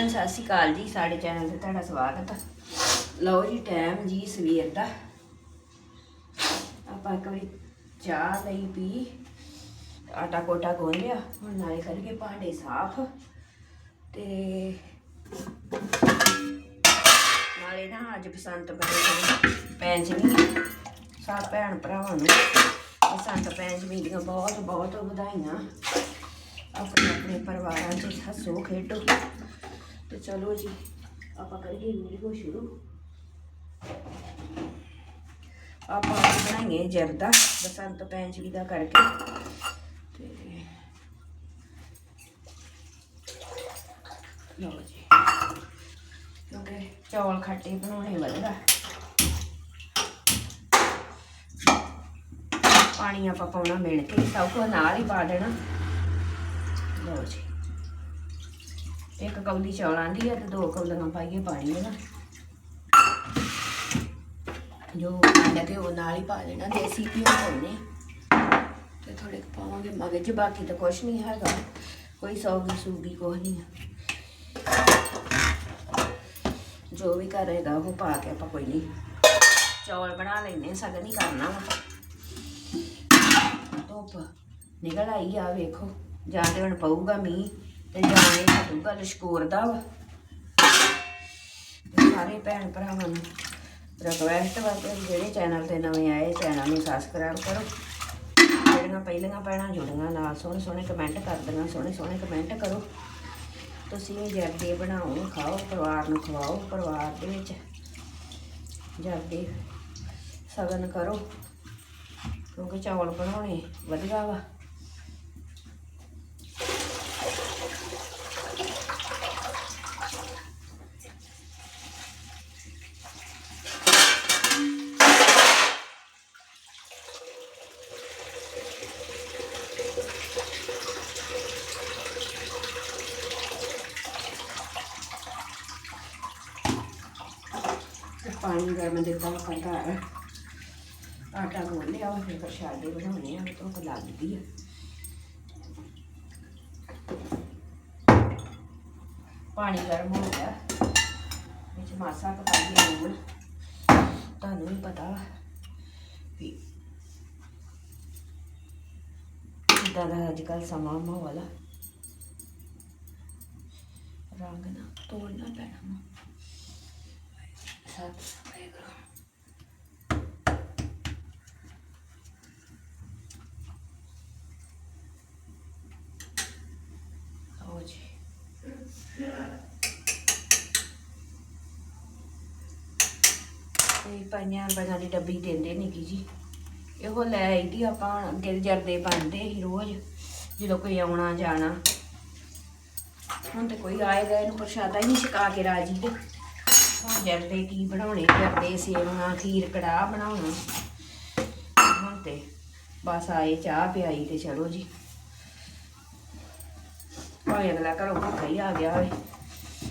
ਐਨ ਸਤਿ ਸ਼੍ਰੀ ਅਕਾਲ ਜੀ, ਸਾਡੇ ਚੈਨਲ ਤੇ ਤੁਹਾਡਾ ਸਵਾਗਤ ਲਓ ਜੀ ਟਾਈਮ ਜੀ ਸਵੇਰ ਦਾ। ਆਪਾਂ ਇੱਕ ਵਾਰੀ ਚਾਹ ਲਈ, ਪੀ। ਆਟਾ ਕੋਟਾ ਗੁੰਨ ਲਿਆ। ਹੁਣ ਨਾਲੇ ਕਰੀਏ ਭਾਂਡੇ ਸਾਫ਼। ਤੇ ਨਾਲੇ ਨਾ ਅੱਜ ਬਸੰਤ ਪੰਚਮੀ ਪੰਚਮੀ। ਭੈਣ ਭਰਾਵਾਂ ਨੂੰ ਬਸੰਤ ਪੰਚਮੀ ਦੀਆਂ ਬਹੁਤ ਬਹੁਤ ਵਧਾਈਆਂ। ਆਪਣੇ ਆਪਣੇ ਪਰਿਵਾਰਾਂ 'ਚ ਹੱਸੋ, ਖੇਡੋ। ਚਲੋ ਜੀ, ਆਪਾਂ ਕਰੀਏ ਵੀਡੀਓ ਸ਼ੁਰੂ। ਆਪਾਂ ਬਣਾਈਏ ਜਰਦਾ, ਬਸੰਤ ਪੰਚਮੀ ਦਾ ਕਰਕੇ। ਤੇ ਲਓ ਜੀ, ਕਿਉਂਕਿ ਚੌਲ ਖੱਟੇ ਬਣਾਉਣੇ ਵਧੀਆ ਪਾਣੀ ਆਪਾਂ ਪਾਉਣਾ ਮਿਣ ਕੇ, ਸਭ ਕੁਝ ਨਾਲ ਹੀ ਪਾ ਦੇਣਾ। ਲਓ ਜੀ। ਇੱਕ ਕੌਲੀ ਚੌਲਾਂ ਦੀ ਆ ਤੇ ਦੋ ਕੌਲੀਆਂ ਪਾਈਏ ਪਾਣੀ ਦੀਆਂ ਜੋ ਆਂਡਾ ਤੇ ਉਹ ਨਾਲ ਹੀ ਪਾ ਲੈਣਾ, ਦੇਸੀ ਘਿਓ ਪਾਉਣੇ। ਤੇ ਥੋੜੇ ਕੁ ਪਾਵਾਂਗੇ ਮਗਜ ਬਾਕੀ ਤਾਂ ਕੁਛ ਨਹੀਂ ਹੈਗਾ। ਕੋਈ ਸੌਗੀ ਸੂਗੀ ਕੁਛ ਨਹੀਂ ਜੋ ਵੀ ਕਰੇਗਾ ਉਹ ਪਾ ਕੇ ਆਪਾਂ ਕੋਈ ਨਹੀਂ ਚੌਲ ਬਣਾ ਲੈਨੇ ਸਗਨ ਨਹੀਂ ਕਰਨਾ ਵਾ। ਧੁੱਪ ਨਿਕਲ ਆਈ ਆ, ਵੇਖੋ। ਜਾਂ ਤੇ ਹੁਣ ਪਊਗਾ ਮੀਂਹ। ਤੇ ਜਾਂ ਇਹ ਹਟੂਗਾ ਲਸ਼ਕੋਰ ਦਾ ਵਾ। ਸਾਰੇ ਭੈਣ ਭਰਾਵਾਂ ਨੂੰ ਰਿਕਵੈਸਟ ਵਾ ਕਿ ਜਿਹੜੇ ਚੈਨਲ ਤੇ ਨਵੇਂ ਆਏ ਚੈਨਲ ਨੂੰ ਸਬਸਕ੍ਰਾਈਬ ਕਰੋ। ਜਿਹੜੀਆਂ ਪਹਿਲੀਆਂ ਭੈਣਾਂ ਜੁੜੀਆਂ, ਨਾਲ ਸੋਹਣੇ ਸੋਹਣੇ ਕਮੈਂਟ ਕਰਦੀਆਂ ਸੋਹਣੇ ਸੋਹਣੇ ਕਮੈਂਟ ਕਰੋ। ਤੁਸੀਂ ਵੀ ਜਰਦੇ ਬਣਾਓ, ਖਾਓ, ਪਰਿਵਾਰ ਨੂੰ ਖਵਾਓ, ਪਰਿਵਾਰ ਦੇ ਵਿੱਚ ਜਰਦੇ ਸਗਨ ਕਰੋ। ਕਿਉਂਕਿ ਚੌਲ ਬਣਾਉਣੇ ਵਧੀਆ ਵਾ। ਤੇ ਪਾਣੀ ਗਰਮ ਦਿੱਤਾ ਆਪਾਂ ਘਰ ਆਟਾ ਗੁੰਨ ਲਿਆ ਫਿਰ ਪ੍ਰਸ਼ਾਦੇ ਬਣਾਉਣੇ ਆ ਧੁੱਪ ਲੱਗਦੀ ਆ। ਪਾਣੀ ਗਰਮ ਹੋ ਗਿਆ। ਵਿੱਚ ਮਾਸਾ ਕੁ ਲੂਣ ਤੁਹਾਨੂੰ ਵੀ ਪਤਾ ਵਾ ਵੀ ਕਿੱਦਾਂ ਦਾ ਅੱਜ ਕੱਲ੍ਹ ਸਮਾਂ ਮਾਹੌਲ ਆ। ਰੰਗ ਨਾ ਤੋੜਨਾ ਪੈਣਾ ਵਾ। ਸਤਿ ਤੇ ਪੰਜਾਂ ਰੁਪਈਆਂ ਦੀ ਡੱਬੀ ਦਿੰਦੇ ਨੇ ਕੀ ਜੀ। ਇਹੋ ਲੈ ਆਈਦੀ ਆਪਾਂ ਅੱਗੇ ਜਰਦੇ ਬਣਦੇ ਸੀ ਰੋਜ਼, ਜਦੋਂ ਕੋਈ ਆਉਣਾ ਜਾਣਾ। ਹੁਣ ਤੇ ਕੋਈ ਆਏਗਾ, ਇਹਨੂੰ ਪ੍ਰਸ਼ਾਦਾ ਹੀ ਨਹੀਂ ਛਕਾ ਕੇ ਰਾਜੀ ਤੇ। ਹੁਣ ਕੀ ਬਣਾਉਣੇ ਜਰਦੇ ਸੇਵੀਆਂ ਖੀਰ ਕੜਾਹ ਬਣਾਉਣਾ। ਹੁਣ ਤੇ ਬਸ ਆਏ ਚਾਹ ਪਿਆਈ ਤੇ ਚਲੋ ਜੀ। ਭਾਵੇਂ ਅਗਲਾ ਘਰੋਂ ਭੁੱਖਾ ਹੀ ਆ ਗਿਆ ਹੋਵੇ,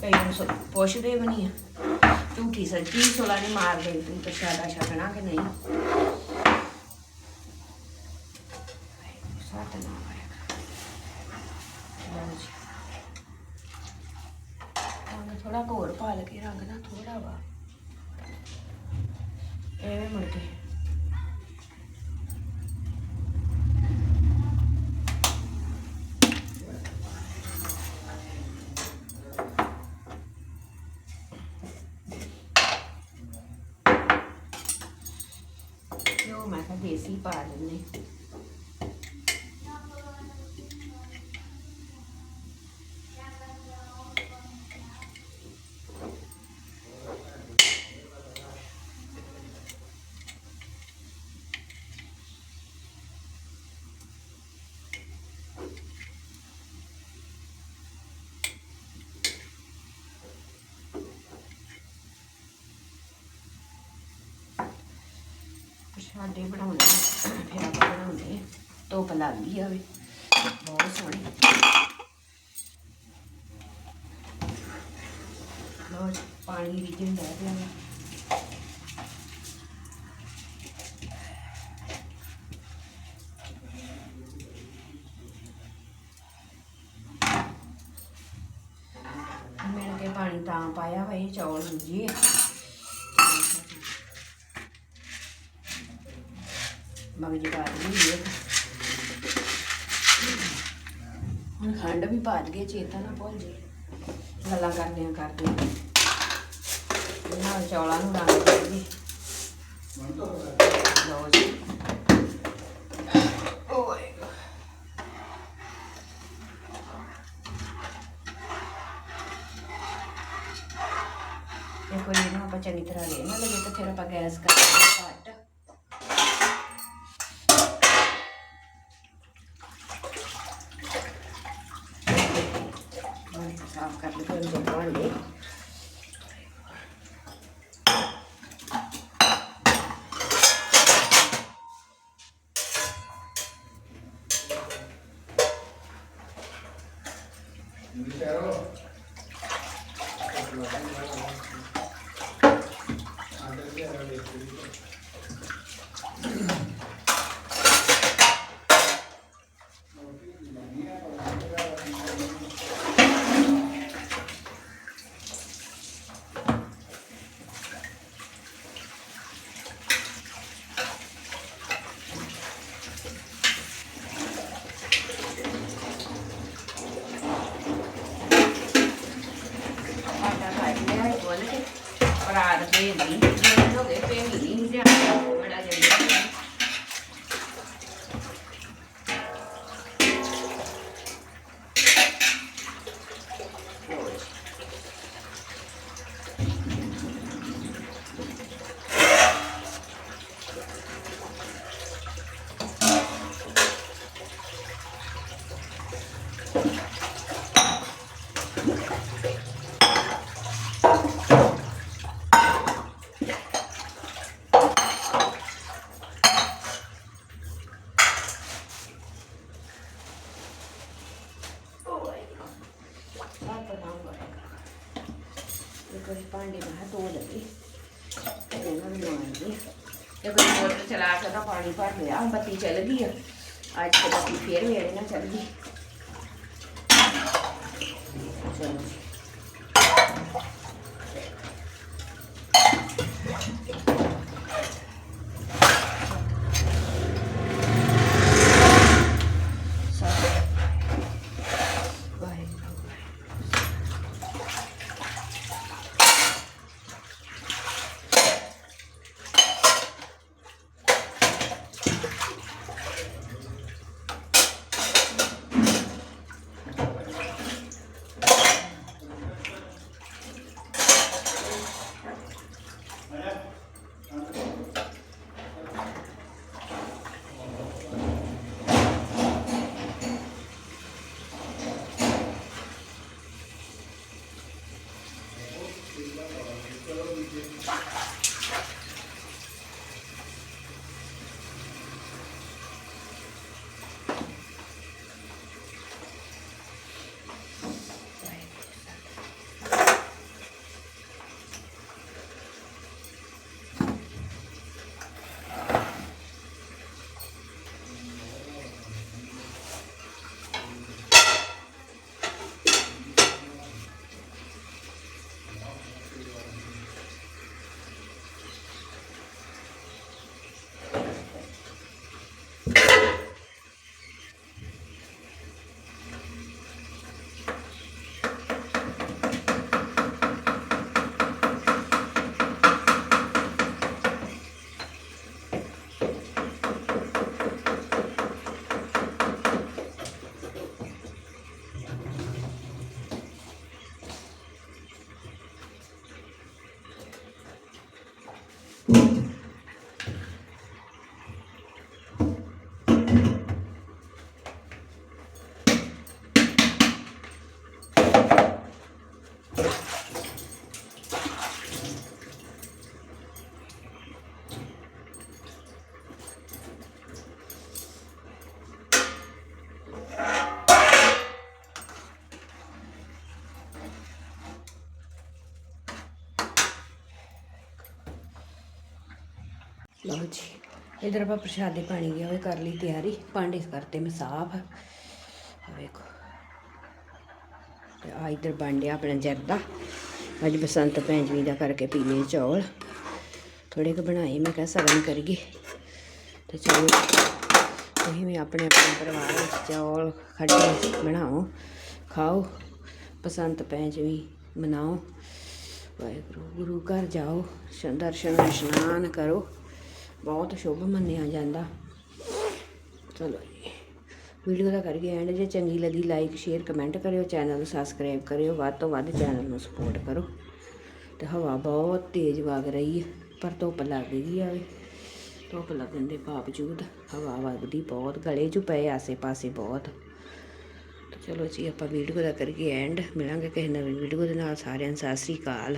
ਕਈ ਨੂੰ ਪੁੱਛਦੇ ਵੀ ਨਹੀਂ ਆ, ਝੂਠੀ ਸੱਚੀ ਸੋਲਾ ਨਹੀਂ ਮਾਰਦੇ ਤੂੰ ਪ੍ਰਸ਼ਾਦਾ ਛਕਣਾ ਕਿ ਨਹੀਂ? ਸਾਤ ਨਾ ਥੋੜਾ ਹੋਰ ਪਾ ਕੇ ਰੰਗ ਨਾ ਥੋੜਾ ਵਾ। ਐਵੇਂ ਮੁੜ ਕੇ। ਮੈਂ ਕਿਹਾ ਦੇਸੀ ਪਾ ਦਿੰਨੇ ਪ੍ਰਸ਼ਾਦੇ ਬਣਾਉਣੇ ਫਿਰ ਆਪਾਂ ਬਣਾਉਂਦੇ ਧੁੱਪ ਲੱਗ ਗਈ ਆਵੇ ਬਹੁਤ ਸੋਹਣੀ। ਲੋ ਪਾਣੀ ਰਿਜਣ ਲੈ ਪਿਆ ਵਾ। ਮਿਣ ਤਾਂ ਪਾਇਆ ਵਾ ਇਹ ਚੌਲ ਜੀ। ਮਗਜ ਪਾ ਦਈਏ। ਹੁਣ ਖੰਡ ਵੀ ਪਾ ਦਈਏ, ਚੇਤਾ ਨਾ ਭੁੱਲ ਜੇ ਗੱਲਾਂ ਕਰਦਿਆਂ ਕਰਦਿਆਂ ਨਾਲ ਚੌਲਾਂ ਨੂੰ ਰੰਗ ਦੇ ਦਈਏ। ਲਓ ਜੀ। ਓਏ। ਇੱਕ ਵਾਰੀ ਇਹਨੂੰ ਆਪਾਂ ਚੰਗੀ ਤਰ੍ਹਾਂ ਲੈ ਨਾ ਲਈਏ ਤਾਂ ਫਿਰ ਆਪਾਂ ਗੈਸ ਕਰ ਦਿੰਦੇ ਘੱਟ ਹੁਣ ਸਾਫ਼ ਕਰ ਲਈ ਫਿਰ ਭਾਂਡੇ ਆਟਾ ਕੱਢ ਲਿਆ ਇਹ ਬੋਲ ਕੇ ਪਰਾਤ ਦੇ ਦੀ ਜਿਹੜੇ ਹੋ ਗਏ ਪੇ ਨਹੀਂ ਨਹੀਂ ਜਾਣਾ ਬੜਾ ਜਲਦੀ ਆਪ ਬਣਾਉਂਗਾ ਇਹ ਕੋਈ ਭਾਂਡੇ ਮੈਂ ਧੋ ਲਗੀ ਇਹਨਾਂ ਨੂੰ ਮਾਰਦੀ ਇਹ ਕੋਈ ਮੋਟਰ ਚਲਾ ਕੇ ਤਾਂ ਪਾਣੀ ਭਰ ਲਿਆ ਬੱਤੀ ਚੱਲ ਗਈ ਆ। ਅੱਜ ਤੇ ਬੱਤੀ ਫੇਰ ਵੇੜੇ ਨਾਲ ਚੱਲ ਗਈ। ਚਲੋ। melhor ਲਓ ਜੀ, ਇਧਰ ਆਪਾਂ ਪ੍ਰਸ਼ਾਦੇ ਪਾਣੀ ਗਿਆ ਉਹ ਕਰ ਲਈ ਤਿਆਰੀ, ਭਾਂਡੇ ਕਰਤੇ ਮੈਂ ਸਾਫ਼। ਆ ਵੇਖੋ। ਤੇ ਆ ਇਧਰ ਬਣ ਆਪਣਾ ਜਰਦਾ। ਅੱਜ ਬਸੰਤ ਪੰਚਮੀ ਦਾ ਕਰਕੇ ਪੀਲੇ ਚੌਲ। ਥੋੜੇ ਕੁ ਬਣਾਏ, ਮੈਂ ਕਿਹਾ ਸਗਨ ਕਰੀਏ। ਤੇ ਚਲੋ, ਤੁਸੀਂ ਵੀ ਆਪਣੇ ਆਪਣੇ ਪਰਿਵਾਰ ਵਿੱਚ ਚੌਲ ਖੱਟੇ ਬਣਾਓ, ਖਾਓ, ਬਸੰਤ ਪੰਚਮੀ ਮਨਾਓ। ਵਾਹਿਗੁਰੂ, ਗੁਰੂ ਘਰ ਜਾਓ ਦਰਸ਼ਨ ਇਸ਼ਨਾਨ ਕਰੋ। ਬਹੁਤ ਸ਼ੁਭ ਮੰਨਿਆ ਜਾਂਦਾ। ਚਲੋ ਜੀ। ਵੀਡੀਓ ਦਾ ਕਰਕੇ ਐਂਡ ਜੇ ਚੰਗੀ ਲੱਗੀ ਲਾਈਕ ਸ਼ੇਅਰ ਕਮੈਂਟ ਕਰਿਓ ਚੈਨਲ ਨੂੰ ਸਬਸਕ੍ਰਾਈਬ ਕਰਿਓ, ਵੱਧ ਤੋਂ ਵੱਧ ਚੈਨਲ ਨੂੰ ਸਪੋਰਟ ਕਰੋ। ਤੇ ਹਵਾ ਬਹੁਤ ਤੇਜ਼ ਵਗ ਰਹੀ ਹੈ, ਪਰ ਧੁੱਪ ਲੱਗ ਗਈ ਆਵੇ ਧੁੱਪ ਲੱਗਣ ਦੇ ਬਾਵਜੂਦ ਹਵਾ ਵਗਦੀ ਬਹੁਤ, ਗਲੇ 'ਚ ਪਏ ਆਸੇ ਪਾਸੇ ਬਹੁਤ ਚਲੋ ਜੀ, ਆਪਾਂ ਵੀਡੀਓ ਦਾ ਕਰੀਏ ਐਂਡ ਮਿਲਾਂਗੇ ਕਿਸੇ ਨਵੀਂ ਵੀਡੀਓ ਦੇ ਨਾਲ। ਸਾਰਿਆਂ ਨੂੰ ਸਤਿ ਸ੍ਰੀ ਅਕਾਲ।